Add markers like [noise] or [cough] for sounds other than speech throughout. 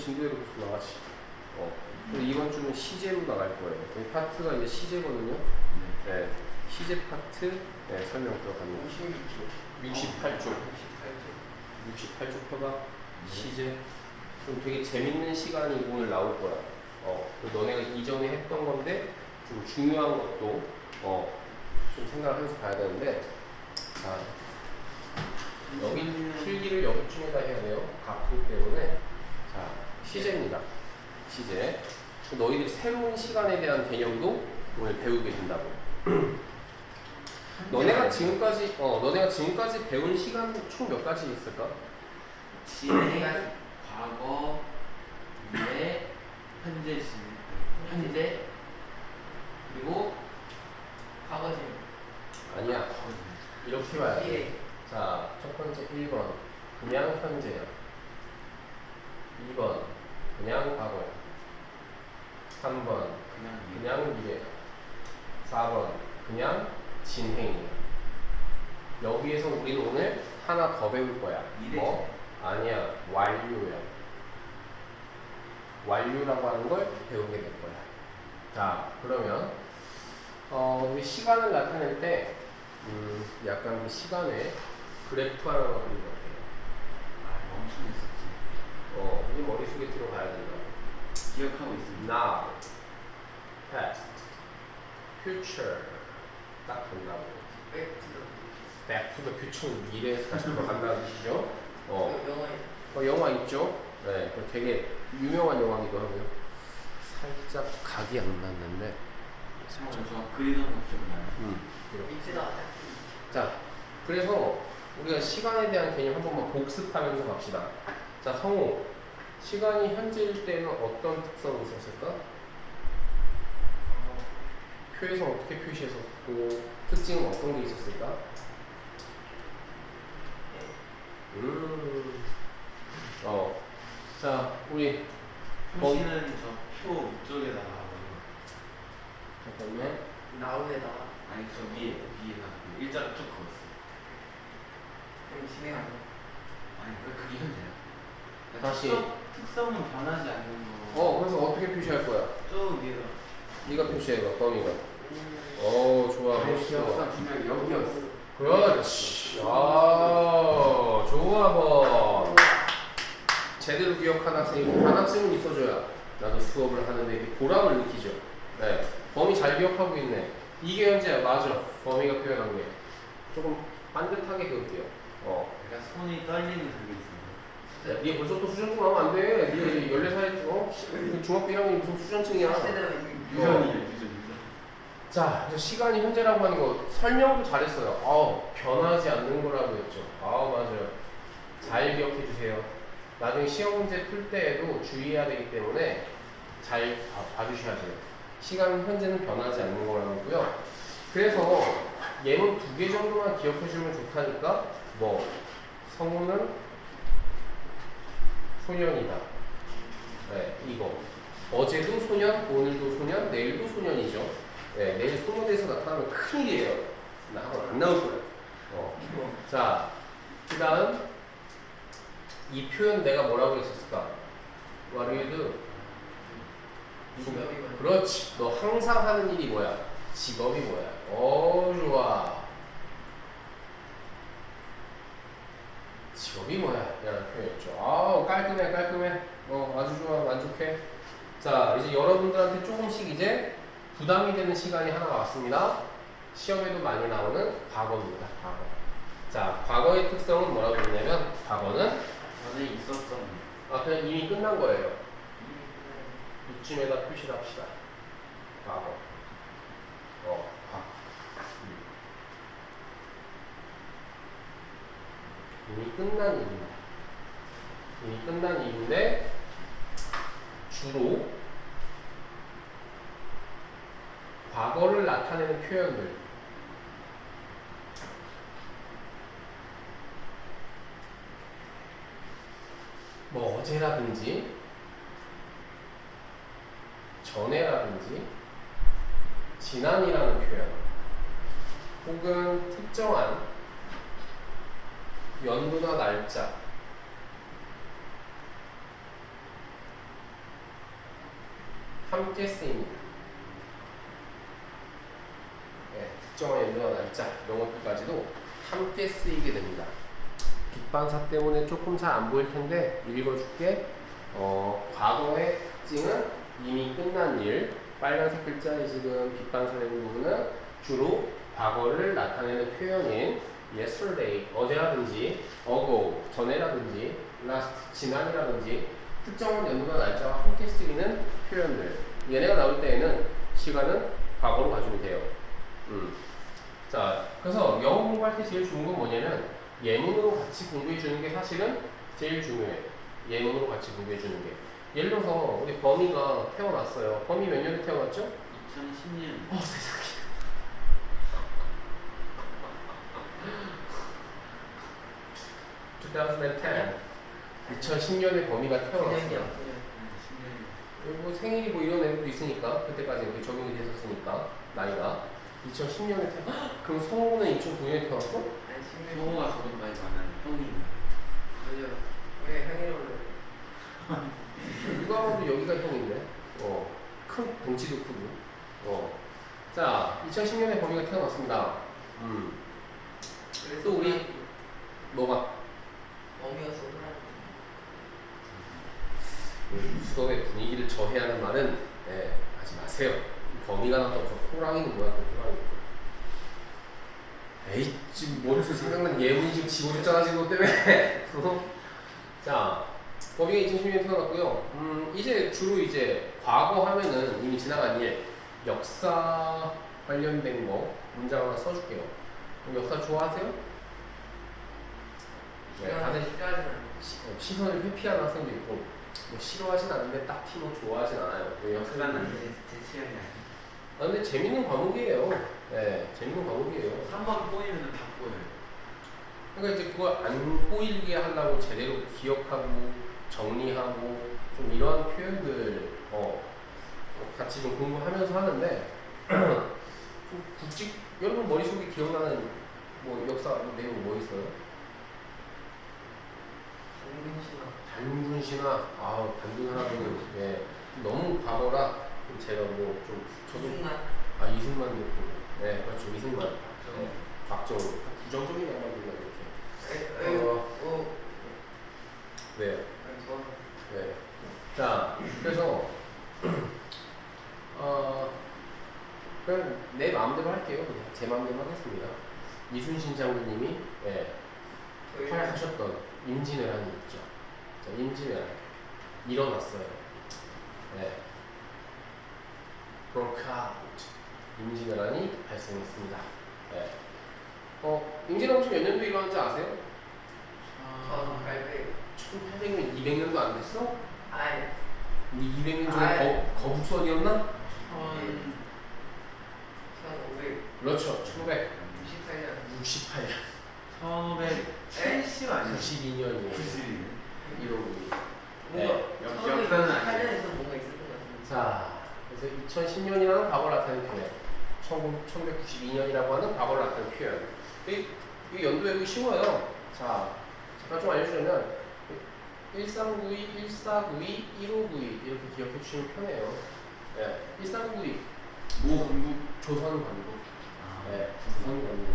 진도대로 계속 나가지. 어. 그리고 이번 주는 시제로 나갈 거예요. 이 파트가 이제 시제거든요. 네. 시제 파트 네, 설명 들어갑니다. 56초. 68쪽. 68쪽 표가 시제. 좀 되게 재밌는 시간이 오늘 나올 거야. 어. 그리고 너네가 이전에 했던 건데 좀 중요한 것도 어. 좀 생각하면서 봐야 되는데 자. 여기 필기를 여기쯤에다 해야 돼요. 각도 때문에. 자, 시제입니다. 시제. 너희들이 새로운 시간에 대한 개념도 오늘 배우게 된다고. [clears throat] 너네가 지금까지 어 너네가 지금까지 배운 시간 총 몇 가지 있을까? 진행, 과거, 미래, 현재 시 현재 그리고 과거지. 아니야. 이렇게 봐야 돼. 미래. 자, 첫 번째 1번. 그냥 현재야. 2번. 그냥 과거야. 3번. 그냥 미래. 그냥 미래야. 4번. 그냥 진행이야. 여기에서 우리는 오늘 하나 더 배울 거야. 미래지. 뭐? 아니야. 완료야. 완료라고 하는 걸 배우게 될 거야. 자, 그러면 어, 우리 시간을 나타낼 때 음, 약간 그 시간에 그래프 하나 그리는 것 같아요. 아 했었지. 어, 이게 머릿속에 들어가야 된다. 기억하고 있습니다. Now, past, future 딱 된다고. Back to the future 미래에서 다시 돌아간다는 뜻이죠. 어, 어, 영화 있죠? 네, 그 되게 유명한 영화기도 하고요. 살짝 각이 안 맞는데. 살짝. 저 그리던 거 기억나요. 음, 이렇게. 자, 그래서 우리가 시간에 대한 개념 한 번만 복습하면서 갑시다. 자, 성우. 시간이 현재일 때는 어떤 특성이 있었을까? 표에서 어떻게 표시했었고, 특징은 어떤 게 있었을까? 음, 어. 자, 우리, 표시는 저표 위쪽에다가 잠깐만. 나우에다가 아니 저 위에 위에다 그 일자로 쭉 그었어. 좀 진행하는 아니 왜 그게 현재야? 다시. 특성, 특성은 변하지 않는 거. 어, 그래서 어떻게 표시할 거야? 쭉 위에다. 네가 표시해봐, 범위가. 어, 좋아, 내 멋있어. 기억상 분명 여기였어. 그렇지. 아, 좋아, 뭐. 제대로 기억한 학생이 하나쯤은 있어줘야 나도 수업을 하는데 보람을 느끼죠. 네. 범위 잘 기억하고 있네. 이게 현재야, 맞아. 범위가 표현한 게. 조금 반듯하게 그을게요. 어. 내가 손이 떨리는 그게 있어. 야, 니 벌써 또 수전증 하면 안 돼. 니 14살, 어? 시- 중학교 1학년이 무슨 수전증이야. 유전이야 유전 유전. 자, 이제 시간이 현재라고 하는 거 설명도 잘했어요. 아우, 변하지 않는 거라고 했죠. 아우, 맞아요. 잘 기억해 주세요. 나중에 시험 문제 풀 때에도 주의해야 되기 때문에 잘 봐, 봐주셔야 돼요. 시간 현재는 변하지 않는 거라고 했고요. 그래서 예문 두 개 정도만 기억해 주면 좋다니까 뭐 성우는 소년이다. 네, 이거. 어제도 소년, 오늘도 소년, 내일도 소년이죠. 네, 내일 소모대에서 나타나면 큰일이에요. 나 학원 안 나올 거예요. 어. 자, 그 다음, 이 표현 내가 뭐라고 했었을까? What do you do? 그렇지. 너 항상 하는 일이 뭐야? 직업이 뭐야? 어, 좋아. 직업이 뭐야? 라는 표현 아우, 깔끔해, 깔끔해. 어, 아주 좋아, 만족해. 자, 이제 여러분들한테 조금씩 이제 부담이 되는 시간이 하나 왔습니다. 시험에도 많이 나오는 과거입니다. 과거. 자, 과거의 특성은 뭐라고 했냐면, 과거는, 전에 있었던 아, 그냥 이미 끝난 거예요. 이쯤에다 표시를 합시다. 과거. 어, 과. 음. 이미 끝난 일입니다. 이미 끝난 일인데 주로 과거를 나타내는 표현들. 뭐 어제라든지 전에라든지 지난이라는 표현 혹은 특정한 연도나 날짜 함께 쓰입니다. 네, 특정한 연도와 날짜 것들까지도 함께 쓰이게 됩니다. 빛반사 때문에 조금 잘 안 보일 텐데 읽어줄게. 어, 과거의 특징은 이미 끝난 일. 빨간색 글자에 지금 빛반사되는 부분은 주로 과거를 나타내는 표현인 yesterday, 어제라든지 ago, 전에라든지 last, 지난이라든지 특정한 연도나 날짜와 함께 쓰이는 표현들. 얘네가 나올 때에는 시간은 과거로 가주면 돼요. 음. 자, 그래서 영어 공부할 때 제일 좋은 건 뭐냐면 예문으로 같이 공부해 주는 게 사실은 제일 중요해. 예문으로 같이 공부해 주는 게. 예를 들어서 우리 범이가 태어났어요. 범이 몇 년에 태어났죠? 2010년 어 세상에. [laughs] [laughs] 2010. 2010년에 범이가 그냥이야 태어났어요. 그냥. 10년 뭐 생일이 뭐 이런 애들도 있으니까 그때까지 이렇게 적용이 됐었으니까 나이가 2010년에 태어. [gasps] 그럼 성우는 2009년에 태어났어? 형우가 저보다 많이 많아요 형이 그죠 왜 형이라고 누가 봐도 [laughs] 여기가 형인데. 어. 큰 덩치도 크고. 어. 자, 2010년에 범이가 태어났습니다. 음. 그래 또 우리- 뭐가? 어미가 소문나 그 수업의 분위기를 저해하는 말은 예, 하지 마세요. 범위가 해서 호랑이는 뭐야 또 호랑이. 에이 지금 머릿속에 생각난 예문이 지금 지워졌잖아 지금 너 때문에. [laughs] 자 범위가 2010년에 태어났고요. 음 이제 주로 이제 과거 하면은 이미 지나간 일, 역사 관련된 거 문장 하나 써줄게요. 그럼 역사 좋아하세요? 네, 다들 시- 어, 시선을 회피하는 학생도 있고 뭐 싫어하진 않는데 딱히 뭐 좋아하진 않아요. 왜 역사는 역사는? 제, 제 취향이 아니에요 아 근데 재밌는 과목이에요. 네, 재밌는 과목이에요. 한번 꼬이면 다 꼬여요 그러니까 이제 그걸 안 꼬이게 하려고 제대로 기억하고 정리하고 좀 이러한 표현들 어 같이 좀 공부하면서 하는데 [clears throat] 좀 굵직 여러분 머릿속에 기억나는 뭐 역사 내용 뭐 있어요? 정민 씨나 신화, 아 단군 하나는 예 너무 과거라. 좀 제가 뭐 좀 저도 조승만. 아 이승만 대통령, 네 그렇죠. 이승만, 네, 박정우. 부정적인 양반들만 이렇게 에이 어. 어. 네, 아니 저. 네. 자 그래서 [clears throat] 어 그냥 내 마음대로 할게요, 그냥 제 마음대로 하겠습니다. 이순신 장군님이 예, 저희 활약하셨던 임진왜란이 있죠. 자, 임진왜란 일어났어요. 네. broke out. 임진왜란이 발생했습니다. 네. 어, 임진왜란 혹시 몇 년도에 일어났는지 아세요? 전 갈배 1800년, 200년도 안 됐어? 아이 우리 200년 전에. 거, 거북선이었나? 천... 1568년 그렇죠. 1968년. 1570 아니에요? 92년이에요. 90 1월 2일. 뭔가 역- 역사는 아니에요. 8년에서 뭔가 있었던 것 같은데 자, 그래서 2010년이라는 과거를 나타내는 표현, 1992년이라고 하는 과거를 나타내는 표현. 이, 이 연도 외우기 쉬워요. 자, 잠깐 좀 알려주려면 1392, 1492, 1592 이렇게 기억해 주시면 편해요. 예, 1392모 건국 조선 건국. 아, 네, 조선 건국.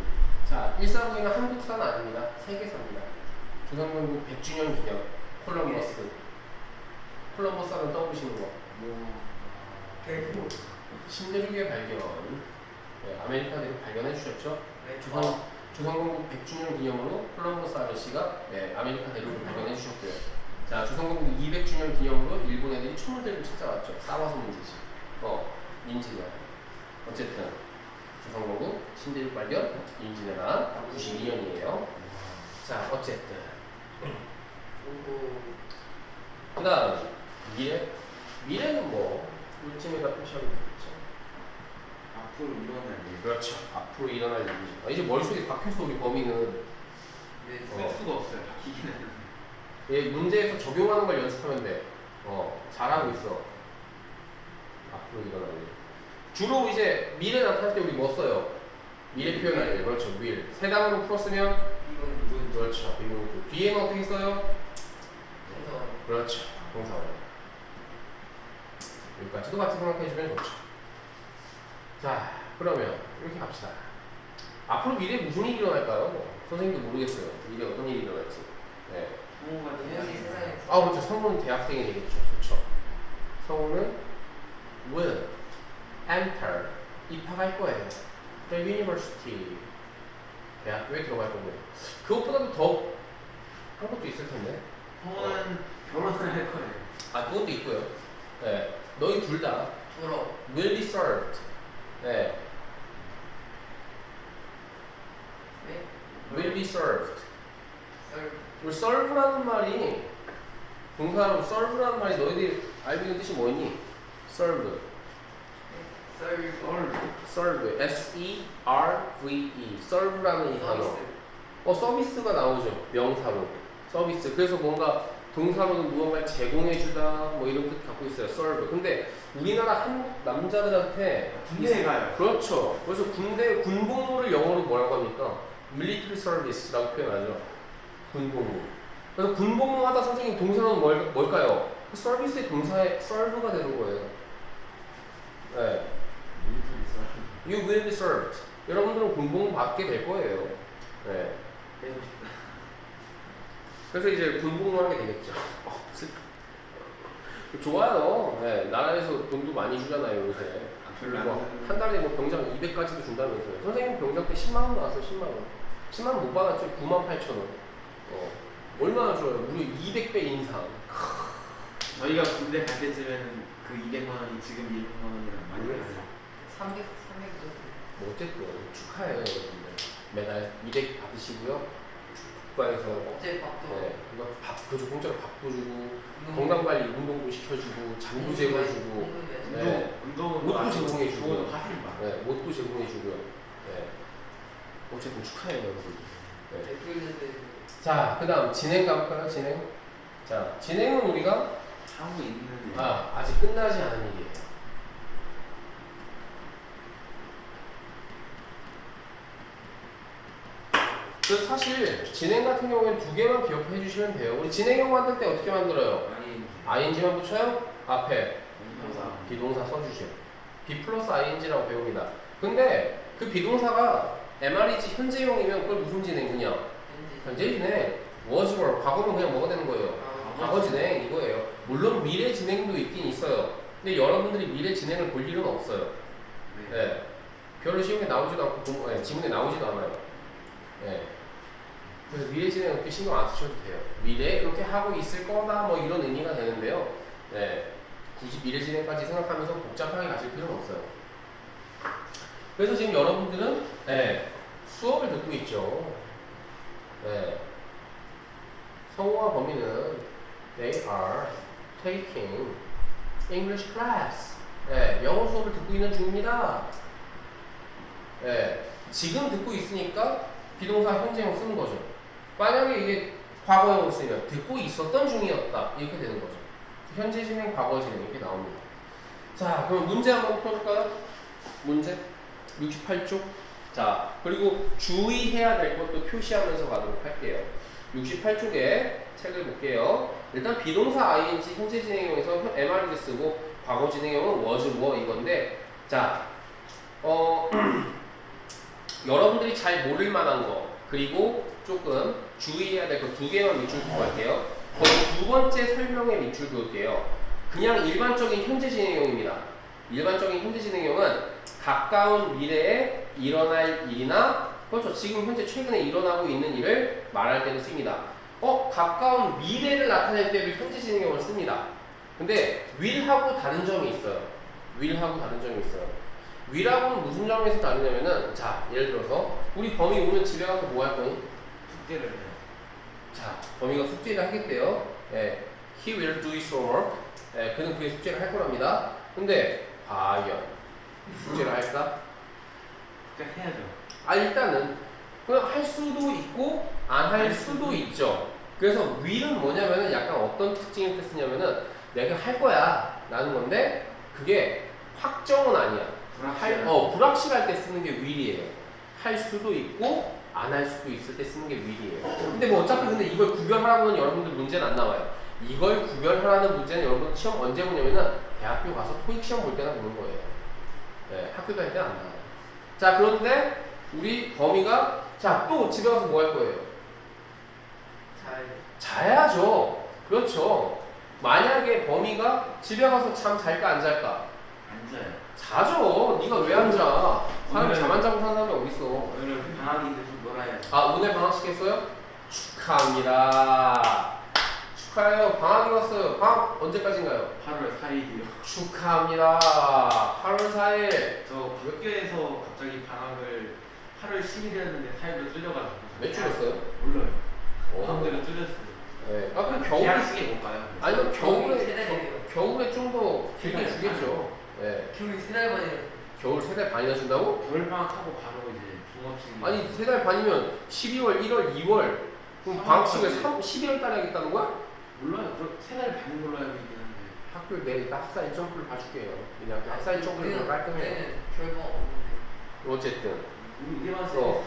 자, 1492는 한국산 아닙니다. 세계사입니다. 조선 건국 100주년 기념 콜럼버스. 콜럼버스 하면 떠오르시는 거. 모... 대구 신대륙의 발견, 네, 아메리카 대륙 발견해 주셨죠? 네 조선 조선건국 100주년 기념으로 콜럼버스 아저씨가 네, 아메리카 대륙을 발견해 주셨고요. 자, 조선건국 200주년 기념으로 일본 애들이 천물대를 찾아왔죠. 싸워서 문제지. 어, 임진왜란. 어쨌든 조선건국 신대륙 발견, 임진왜란 92년이에요. 자, 어쨌든 그다음 미래 미래는 뭐 표시하면 되겠죠. 앞으로 일어날 일 그렇죠. 앞으로 일어날 일이죠. 아, 이제 머릿속에 박혔어 우리 범위는. 네, 쓸 어. 수가 없어요 바뀌긴 하는데 얘 문제에서 적용하는 걸 연습하면 돼. 어, 잘하고 있어. 앞으로 일어날 일. 주로 이제 미래 나타날 때 우리 뭐 써요? 미래 표현할 때. 그렇죠. will. 세 단어로 풀었으면 이건 누군 그렇죠. 비문구. 뒤에는 어떻게 써요? 정서 그렇죠. 동사원. 여기까지 똑같이 생각해주면 좋죠. 자, 그러면 이렇게 갑시다. 앞으로 미래에 무슨 일이 일어날까요? 선생님도 모르겠어요. 미래에 어떤 일이 일어날지. 네. 세상에 아, 그렇죠. 성우는 대학생이 되겠죠. 그렇죠. 성우는 will enter 입학할 거예요. The university 대학교에 들어갈 거고요. 그것보다도 더 한 것도 있을 텐데. 성우는 결혼을 할 거예요. 아, 그것도 있고요. 네. 너희 둘다 부러 will be served. 네. 네? will be served. 썰 우리 serve라는 말이 동사로 serve라는 말이 너희들이 알고 있는 뜻이 뭐니? serve. 썰 serve. S E R V E. serve라는 이 단어. 서비스 어 서비스가 나오죠. 명사로. 서비스. 그래서 뭔가 동사로는 무언가를 제공해주다 뭐 이런 뜻 갖고 있어요. serve. 근데 우리나라 한국 남자들한테 군대에 가요. 그렇죠. 그래서 군대 군복무를 영어로 뭐라고 합니까? military service라고 표현하죠. 군복무. 그래서 군복무 하다 선생님 동사는 뭘, 뭘까요? 그 서비스의 동사의 serve가 되는 거예요. 네. You will be served. 여러분들은 군복무 받게 될 거예요. 네. 그래서 이제 군복무 하게 되겠죠. [laughs] 좋아요. 네. 나라에서 돈도 많이 주잖아요, 요새. 아, 별로 안 뭐, 하는 한 달에 뭐 병장 200까지도 준다면서요. 선생님 병장 때 10만 원 나왔어, 10만 원. 10만 원 못 받았죠? 9만 8천 원. 어. 얼마나 좋아요. 무려 200배 인상. 저희가 군대 갈 때쯤에는 그 200만 원이 지금 200만 원이랑 많이. 달라요. 300 300 정도 뭐 어쨌든 축하해요, 여러분들. 매달 200 받으시고요. 국가에서 어제 밥도 네, 이거 밥, 그죠 공짜로 밥도 주고 운동- 건강관리 운동도 시켜주고 잠도 제공해주고 운동 매주. 네. 운동 옷도 운동은 제공해 주고요. 좋은 화생방. 네, 옷도 제공해주고요. 네. 어쨌든 축하해요, 여러분. 네. 대표님들 자, 그 다음 진행 가볼까요? 진행. 자, 진행은 우리가 하고 있는 일. 아, 아직 끝나지 않은 일이에요. 그래서 사실 진행 같은 경우에는 두 개만 기억해 주시면 돼요. 우리 진행형 만들 때 어떻게 만들어요? ing만 붙여요? 앞에 동사. 비동사 써주죠. be 플러스 ing라고 배웁니다. 근데 그 비동사가 MREG 현재형이면 그걸 무슨 진행 그냥 현재 진행 was were 과거면 그냥 뭐가 되는 거예요? 아, 과거 진행 이거예요. 물론 미래 진행도 있긴 있어요. 근데 여러분들이 미래 진행을 볼 일은 없어요. 네. 예. 별로 시험에 나오지도 않고 공- 예, 지문에 나오지도 않아요. 예. 미래 진행 그렇게 신경 안 쓰셔도 돼요. 미래에 그렇게 하고 있을 거다 뭐 이런 의미가 되는데요. 예. 굳이 미래 진행까지 생각하면서 복잡하게 가실 필요는 없어요. 그래서 지금 여러분들은 예, 수업을 듣고 있죠. 예. 성우와 범인은 they are taking English class. 예, 영어 수업을 듣고 있는 중입니다. 예, 지금 듣고 있으니까 비동사 현재형 쓰는 거죠. 만약에 이게 과거형으로 쓰면 듣고 있었던 중이었다 이렇게 되는 거죠. 현재 진행, 과거 진행 이렇게 나옵니다. 자, 그럼 문제 한번 풀어볼까요? 문제 68쪽. 자, 그리고 주의해야 될 것도 표시하면서 가도록 할게요. 68쪽에 책을 볼게요. 일단 비동사 ing 현재 진행형에서 MRG 쓰고 과거 진행형은 was, were 이건데 자, 어 [clears throat] 여러분들이 잘 모를 만한 거 그리고 조금 주의해야 될거두 개만 밑줄 긋고 할게요. 거기 두 번째 설명에 밑줄 그을게요. 그냥 일반적인 현재 진행형입니다. 일반적인 현재 진행형은 가까운 미래에 일어날 일이나 그렇죠. 지금 현재 최근에 일어나고 있는 일을 말할 때도 씁니다. 어, 가까운 미래를 나타낼 때도 현재 진행형을 씁니다. 근데 will하고 다른 점이 있어요. will하고 다른 점이 있어요. will하고는 무슨 점에서 다르냐면은 자, 예를 들어서 우리 범이 오늘 집에 가서 뭐 할 거니? 숙제를 해요. 자, 범이가 숙제를 하겠대요. 예, he will do his homework. 예, 그는 그의 숙제를 할 거랍니다. 근데 과연 숙제를 할까? 숙제 해야죠. 아 일단은 그냥 할 수도 있고 안 할 수도 있죠. 그래서 will은 뭐냐면은 약간 어떤 특징을 쓰냐면은 내가 할 거야 라는 건데 그게 확정은 아니야. 할, 어, 불확실할 때 쓰는 게 will이에요. 할 수도 있고 안 할 수도 있을 때 쓰는 게 will이에요. 근데 뭐 어차피 근데 이걸 구별하라고는 여러분들 문제는 안 나와요. 이걸 구별하라는 문제는 여러분 시험 언제 보냐면은 대학교 가서 토익 시험 볼 때나 보는 거예요. 네, 학교 다닐 때는 안 나와요. 자, 그런데 우리 범이가 자, 또 집에 가서 뭐 할 거예요? 잘. 자야 죠. 그렇죠. 만약에 범이가 집에 가서 잠 잘까 안 잘까? 앉아요. 자죠. 네가 왜 앉아? 사람이 오늘은- 잠안 자고 사는 사람이 어딨어? 오늘은 방학인데 아 오늘 방학식 했어요? 축하합니다. 축하해요. 방학이 왔어요. 방학 언제까지인가요? 8월 4일이요. 축하합니다. 8월 4일. 저 학교에서 갑자기 방학을 8월 10일이었는데 4일로 줄여가지고. 몇 줄였어요? 몰라요. 어. 마음대로 줄였어요. 네. 아 그럼 겨울 계약식에 못 가요. 아니면 겨울에 세달이에요. 겨울에 좀 더 길게 주겠죠. 네. 겨울 세달 만이에요. 겨울 세달 반이나 준다고? 겨울 방학하고 바로 이제. 아니 세 달 반이면 12월, 1월, 2월 그럼 방학식을 3, 12월 달에 하겠다는 거야? 몰라요. 그럼 세달 반인 걸로 알고 있긴 한데. 학교 내 일단 학사 일정표를 봐줄게요. 그냥 학사 일정표를 좀 깔끔해요. 결과 없는데. 어쨌든 우리 이게 봤을 어.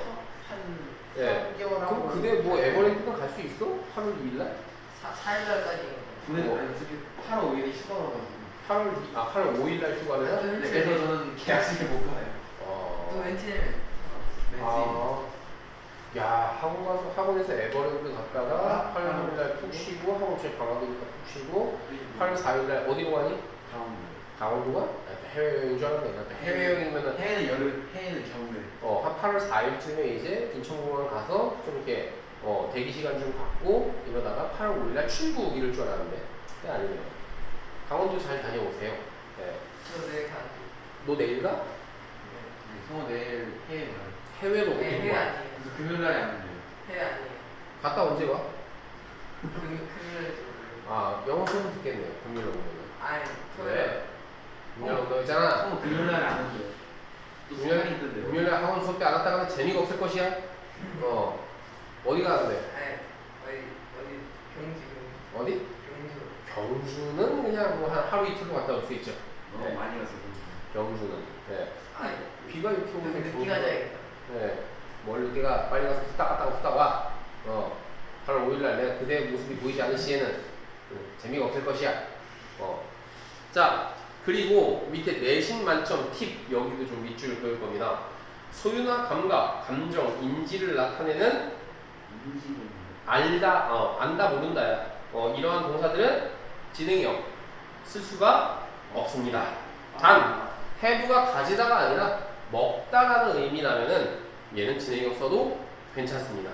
때한 예. 3개월 그럼 그대 뭐 에버랜드는 갈 수 있어? 8월 2일 날? 사, 4일날까지. 근데 뭐? 아니 솔직히 8월 5일이 휴가라가지고. 8월 이- 아 8월 5일 날 휴가를 해? 네, 그래서 저는 계약식에 못 가요. 어. 또 왠지 는 왠지. 아. 야 학원 가서 학원에서 에버랜드 갔다가 8월 3일 날 푹 쉬고 학원 제 방학이니까 푹 쉬고 8월 4일 날 어디로 가니? 다음 강원도 가? 아, 해외여행인 줄 알았네. 나 해외여행이면은 해외는 여름, 해외는 겨울에. 어, 한 8월 4일쯤에 이제 인천공항 가서 좀 이렇게 어, 대기 시간 좀 갖고 이러다가 8월 5일 날 출국일 줄 알았는데 그게 아니네요. 강원도 잘 다녀오세요. 네. 저 내일 가. 너 내일 가? 네, 성호 내일 해외 가요. 해외로 네, 어디로 해외 가? 아니에요. 그래서 금요일 날에 안 돼요. 해외 아니에요. 갔다 언제 와? 금 금요일에 좀. 아 영어 수업 듣겠네요. 금요일 오면은. 아니. 토요일. 왜? 금요일 온다고 했잖아. 성호 금요일 날에 안 온대요. 또 금요일. 금요일 날 학원 수업 때안 왔다가는 재미가 없을 것이야. 어 어디 가는데? 아니 어디 어디 경주 어디? 경주. 경주는 그냥 뭐 한 하루 이틀로 갔다 올 수 있죠. 너무 네. 많이 갔어. 경주는. 네. 아니 비가 이렇게 오는데 늦게 경주가- 가자야겠다. 네. 뭘 늦게가 빨리 가서 후딱 갔다가 후딱 와. 어. 8월 5일날 내가 그대의 모습이 보이지 않을 시에는 음, 재미가 없을 것이야. 어. 자, 그리고 밑에 내신 만점 팁 여기도 좀 밑줄 그을 겁니다. 소유나 감각, 감정, 인지를 나타내는 알다, 어, 안다, 모른다야. 어, 이러한 동사들은 진행형 쓸 수가 없습니다. 단, 해부가 가지다가 아니라 먹다라는 의미라면은 얘는 진행형 써도 괜찮습니다.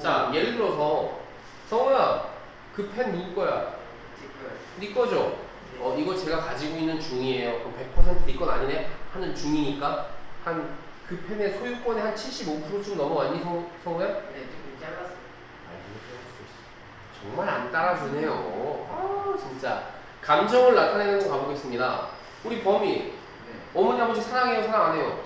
자, 예를 들어서 성우야, 그 펜 누구 거야? 지금 네 거죠? 어, 이거 제가 가지고 있는 중이에요. 그럼 100%네 건 아니네? 하는 중이니까 한 그 펜의 소유권의 한 75%쯤 넘어왔니, 성, 성우야? 네 조금 잘랐어. 정말 안 따라주네요. 아, 진짜. 감정을 나타내는 거 가보겠습니다. 우리 범이 네. 어머니 아버지 사랑해요, 사랑 안 해요?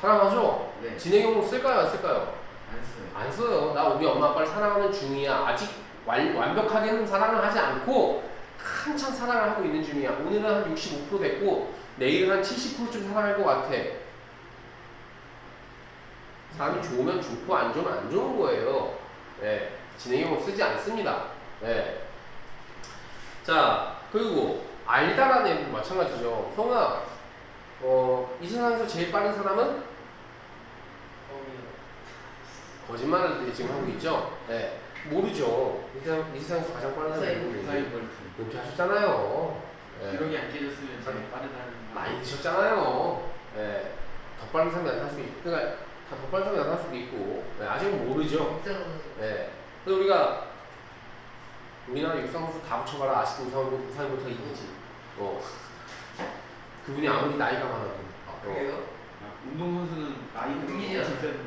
사랑하죠? 네. 진행형으로 쓸까요, 안 쓸까요? 안 써요. 안 써요. 나 우리 엄마 아빠를 사랑하는 중이야. 아직 완, 완벽하게는 사랑을 하지 않고 한참 사랑을 하고 있는 중이야. 오늘은 한 65% 됐고 내일은 한 70%쯤 사랑할 것 같아. 사람이 좋으면 좋고 안 좋으면 안 좋은 거예요. 네, 진행형을 쓰지 않습니다. 네. 자 그리고 알다라는 애도 마찬가지죠. 성아, 어, 이 세상에서 제일 빠른 사람은. 거짓말을 지금 하고 있죠? 네. 모르죠. 이, 세상, 이 세상에서 가장 빠른 사람이 누구예요? 볼트. 은퇴하셨잖아요. 네. 기록이 안 깨졌으면 제가 빠르다는. 많이 드셨잖아요. 네. 더 빠른 사람이 나타날 수 있고, 그러니까 다더 빠른 사람이 나타날 수도 있고, 네. 아직은 모르죠. 네. 그래서 우리가 우리나라 육상 선수 다 붙여봐라 아직도 우상 우상 못하 이기지. 어. 그분이 아무리 나이가 많아도. 아 그래요? 아, 운동선수는 나이는 운동이죠. 진짜. 여기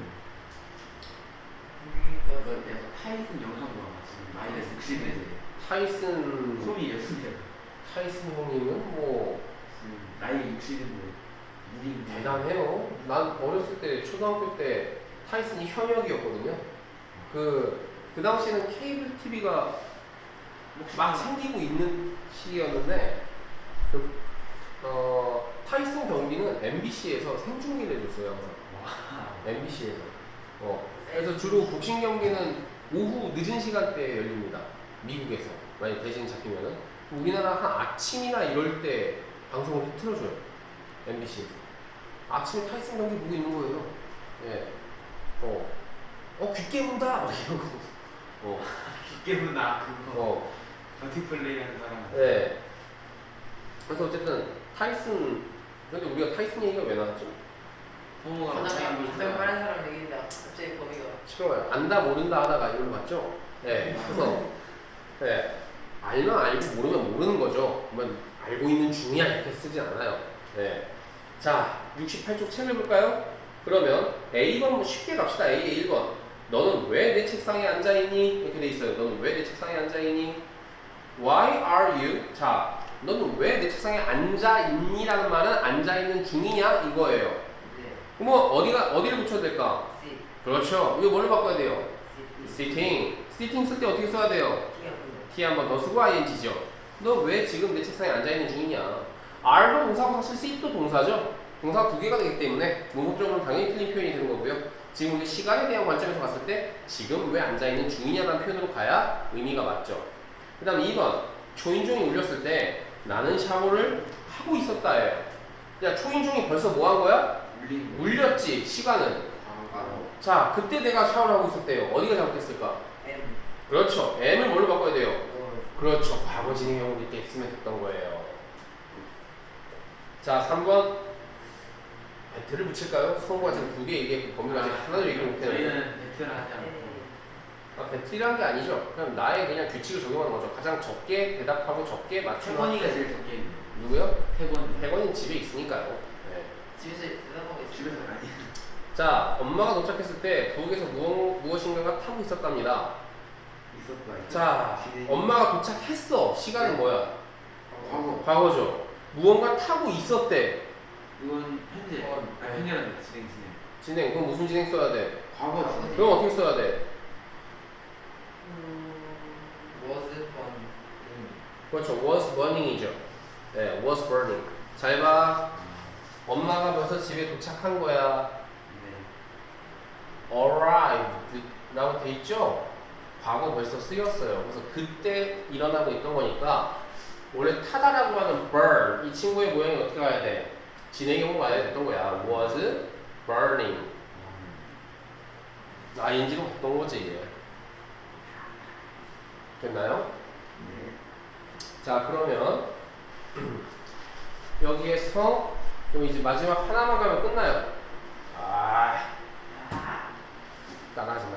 그 내가 타이슨 영상 봐. 지금 나이가 60인데 타이슨 손이 예술이야. 타이슨 형님은 뭐 나이 60인데 무기 대단해요. 난 어렸을 때 초등학교 때 타이슨이 현역이었거든요. 그, 그 당시에는 케이블 TV가 막 생기고 있는 시기였는데, 그, 어, 타이슨 경기는 MBC에서 생중계를 해줬어요. 와. MBC에서. 어, 그래서 주로 복싱 경기는 오후 늦은 시간대에 열립니다. 미국에서. 만약 대신 잡히면은. 우리나라 한 아침이나 이럴 때 방송을 틀어줘요. MBC. 아침에 타이슨 경기 보고 있는 거예요. 예. 어. 어, 귓게 문다! 막 이러고. 어. 기계문 나 그거 어. 버티 플레이 하는 사람 예. 그래서 어쨌든 타이슨, 근데 우리가 타이슨 얘기가 왜 나왔죠? 하나가 갑자기 가장 빠른 사람 얘기인데 갑자기 범위가 시끄러워요. 안다, 모른다 하다가 이걸로 맞죠? 예. 그래서, 예. 알면 알고 모르면 모르는 거죠. 그러면 알고 있는 중이야 이렇게 쓰진 않아요. 예. 자, 68쪽 책을 볼까요? 그러면 A번 쉽게 갑시다. A 1번. 너는 왜 내 책상에 앉아 있니? 이렇게 돼 있어요. 너는 왜 내 책상에 앉아 있니? Why are you? 자, 너는 왜 내 책상에 앉아 있니라는 말은 앉아 있는 중이냐 이거예요. 네 그러면 어디가 어디를 붙여야 될까? 그렇죠. 이거 뭘로 바꿔야 돼요? Sitting. sitting 쓸 때 어떻게 써야 돼요? T 한번 더 쓰고 ing죠. 너 왜 지금 내 책상에 앉아 있는 중이냐? R도 동사고 사실 C도 동사죠. 동사 두 개가 되기 때문에 문법적으로 당연히 틀린 표현이 되는 거고요. 지금 우리 시간에 대한 관점에서 봤을 때 지금 왜 앉아 있는 중이냐라는 표현으로 가야 의미가 맞죠. 그다음 2번 초인종이 울렸을 때 나는 샤워를 하고 있었다예요. 야 초인종이 벌써 뭐 한 거야? 거 울렸지 시간은. 자 그때 내가 샤워를 하고 있었대요. 어디가 잘못됐을까? M 그렇죠. M을 뭘로 바꿔야 돼요? 어 그렇죠. 과거 진행형으로 이때 했으면 됐던 거예요. 자, 3번. 배트를 붙일까요? 성우가 지금 두개 얘기했고, 범위가 아직 하나도 얘기 못했는데. 저희는 않고 네. 아, 배틀이란 게 아니죠. 그냥 나의 그냥 규칙을 적용하는 거죠. 가장 적게 대답하고 적게 맞추는 태권이가 학생. 제일 적게 있는 누구요? 태권 백원이 집에 있으니까요. 네. 집에서 대답하고 있어요 집에서 아니 자, 엄마가 도착했을 때 부엌에서 무엇, 무엇인가가 타고 있었답니다. 있었다 자, 진행이. 엄마가 도착했어. 시간은 뭐야? 과거 과거죠. 무언가 타고 있었대. 이건 현재 어, 아 현재는 진행 진행 진행. 그럼 무슨 진행 써야 돼? 과거 과거 진행 그럼 어떻게 써야 돼? 음 was born 그렇죠. was burning이죠. 네, was burning. 잘 봐. 엄마가 벌써 집에 도착한 거야. 네 arrived 라고 돼 있죠? 과거 벌써 쓰였어요. 그래서 그때 일어나고 있던 거니까 원래 타다라고 하는 burn 이 친구의 모양이 어떻게 가야 돼? 진행형으로 가야 됐던 거야. was burning. ing로 바꾼 거지. 됐나요? 네 자 그러면 [clears throat] 여기에서 그럼 이제 마지막 하나만 가면 끝나요. 아 따라하지 마.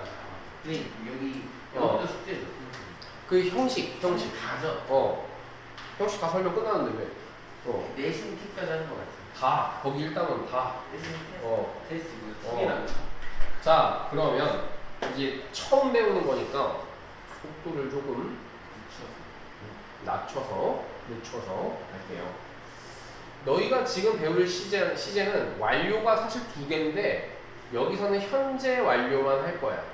선생님 여기 어. 여기도 숙제죠 그 형식 형식 다죠 어 형식 다 설명 끝났는데 왜? 어. 내신 팁까지 하는 거 같아요 다 거기 일단은 다. 어. 테스트고 어. 팁이랑 자 그러면 이제 처음 배우는 거니까 속도를 조금 낮춰서 늦춰서 할게요. 너희가 지금 배울 시제, 시제는 완료가 사실 두 개인데 여기서는 현재 완료만 할 거야.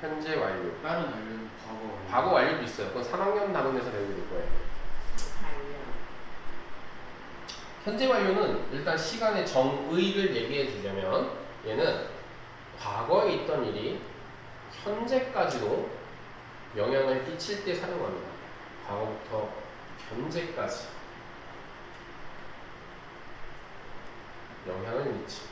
현재 완료. 다른 완료는 과거 과거 완료도 있어요. 그건 3학년 단원에서 배우게 될 거예요. 현재 완료는 일단 시간의 정의를 얘기해 주자면 얘는 과거에 있던 일이 현재까지도 영향을 끼칠 때 사용합니다. 과거부터 현재까지 영향을 미치.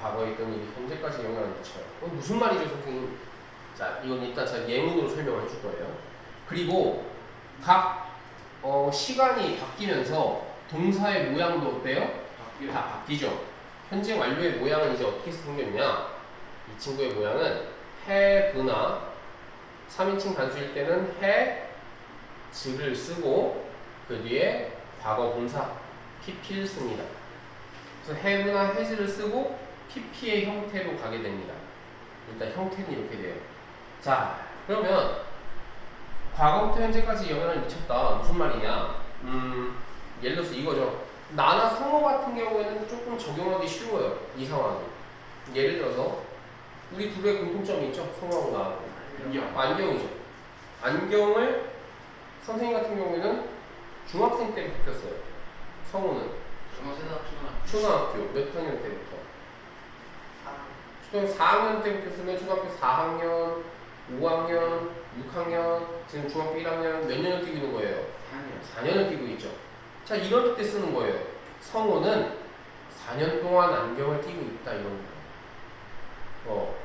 과거에 있던 일이 현재까지 영향을 미쳐요. 그건 무슨 말이죠, 선생님? 자, 이건 일단 제가 예문으로 설명을 해줄 거예요. 그리고 각 어, 시간이 바뀌면서 동사의 모양도 어때요? 바뀌어 다 바뀌죠. 현재 완료의 모양은 이제 어떻게 생겼냐? 이 친구의 모양은 have나 3인칭 단수일 때는 have를 쓰고 그 뒤에 과거 분사 pp를 씁니다. 그래서 have나 has를 쓰고 pp의 형태로 가게 됩니다. 일단 형태는 이렇게 돼요. 자, 그러면 과거부터 현재까지 영향을 미쳤다. 무슨 말이냐? 음, 예를 들어서 이거죠. 나나 성호 같은 경우에는 조금 적용하기 쉬워요. 이 상황이. 예를 들어서 우리 둘의 공통점이 있죠. 성호하고 나하고. 안녕 안경이죠. 안경을 선생님 같은 경우에는 중학생 때 바뀌었어요. 성우는 중학생이나 초등학교 몇 학년 때부터? 초등 초등학교 4학년 때 바뀌었으면 초등학교 4학년, 5학년, 6학년, 지금 중학교 1학년 몇 년을 뛰고 있는 거예요? 4년 4년을 끼고 있죠. 자, 이럴 때 쓰는 거예요. 성우는 4년 동안 안경을 끼고 있다 이런 거예요. 어,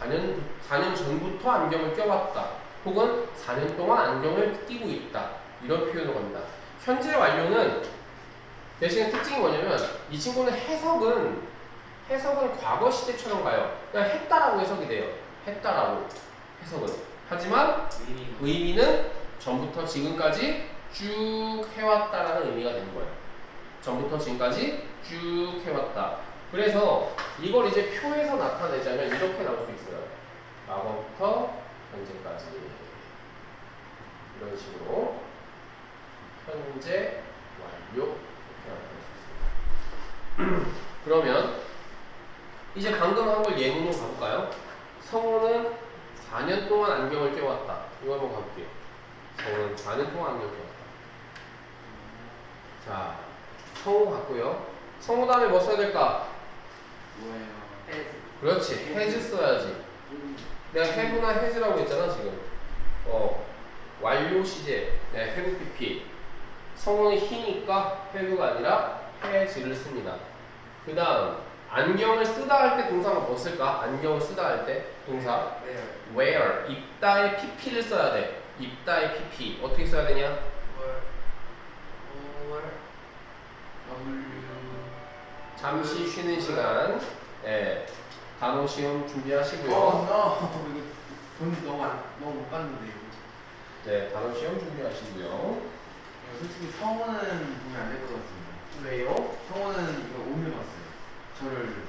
4년 4년 전부터 안경을 껴왔다. 혹은 4년 동안 안경을 끼고 있다. 이런 표현을 합니다. 현재 완료는 대신에 특징이 뭐냐면 이 친구는 해석은 해석은 과거 시제처럼 가요. 그냥 했다라고 해석이 돼요. 했다라고 해석은. 하지만 의미 의미는 전부터 지금까지 쭉 해왔다라는 의미가 되는 거예요. 전부터 지금까지 쭉 해왔다. 그래서 이걸 이제 표에서 나타내자면 이렇게 나올 수 있어요. 과거부터 현재까지 이런 식으로 현재 완료 이렇게 나타낼 수 있습니다. [clears throat] 그러면 이제 방금 한 걸 예문으로 가볼까요? 성우는 4년 동안 안경을 껴왔다. 이거 한번 가볼게요. 성우는 4년 동안 안경을 껴왔다. 자, 성우 같고요. 성우 다음에 뭐 써야 될까? 그렇지, has 써야지. 내가 have나 has라고 했잖아 지금. 어, 완료 시제, 네, have pp. 성우는 he니까 have가 아니라 has를 씁니다. 그 다음 안경을 쓰다 할 때 동사가 뭐 쓸까? 안경을 쓰다 할 때 동사 where 입다에 pp를 써야 돼. 입다에 pp 어떻게 써야 되냐? 잠시 쉬는 시간 예, 단어 시험 준비하시고요. 어, no. 돈 너무 안, 너무 못 받는데 네, 단어 시험 준비하시고요. 이거 솔직히 성원은 보면 안될 것 같습니다. 왜요? 성원은 이거 오늘 봤어요. 저를.